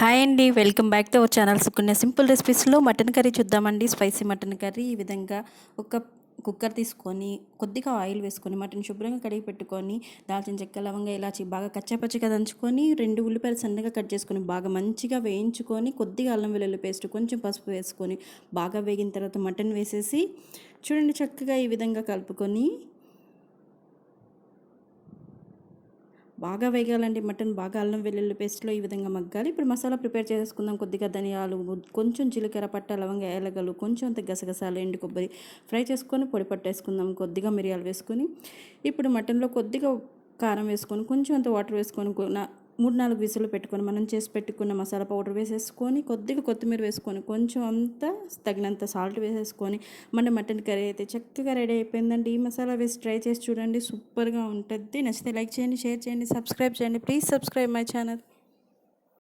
Hi అండి welcome back to our channel Sukanya. Simple రెసిపీస్లో mutton curry చూద్దామండి. Spicy mutton curry. ఈ విధంగా ఒక కుక్కర్ తీసుకొని కొద్దిగా ఆయిల్ వేసుకొని మటన్ శుభ్రంగా కడిగి పెట్టుకొని దాల్చిన చెక్క లవంగా ఇలాచి బాగా కచ్చాపచ్చిగా దంచుకొని రెండు ఉల్లిపాయలు సన్నగా కట్ చేసుకొని బాగా మంచిగా వేయించుకొని కొద్దిగా అల్లం వెల్లుల్లి పేస్ట్ కొంచెం పసుపు వేసుకొని బాగా వేగిన తర్వాత మటన్ వేసేసి చూడండి చక్కగా ఈ విధంగా కలుపుకొని బాగా వేగాలండి. మటన్ బాగా అల్లం వెల్లుల్లి పేస్ట్లో ఈ విధంగా మగ్గాలి. ఇప్పుడు మసాలా ప్రిపేర్ చేసుకుందాం. కొద్దిగా ధనియాలు కొంచెం జీలకర్ర పట్ట లవంగ ఏలగలు కొంచెం అంత గసగసాలు ఎండు కొబ్బరి ఫ్రై చేసుకొని పొడి పట్టేసుకుందాం. కొద్దిగా మిరియాలు వేసుకొని ఇప్పుడు మటన్లో కొద్దిగా కారం వేసుకొని కొంచెం అంత వాటర్ వేసుకొని మూడు నాలుగు విసులు పెట్టుకొని మనం చేసి పెట్టుకున్న మసాలా పౌడర్ వేసేసుకొని కొద్దిగా కొత్తిమీర వేసుకొని కొంచెం అంతా తగినంత సాల్ట్ వేసేసుకొని మన మటన్ కర్రీ అయితే చక్కగా రెడీ అయిపోయిందండి. ఈ మసాలా వేసి ట్రై చేసి చూడండి. సూపర్గా ఉంటుంది. నచ్చితే లైక్ చేయండి షేర్ చేయండి సబ్స్క్రైబ్ చేయండి. Please subscribe my channel.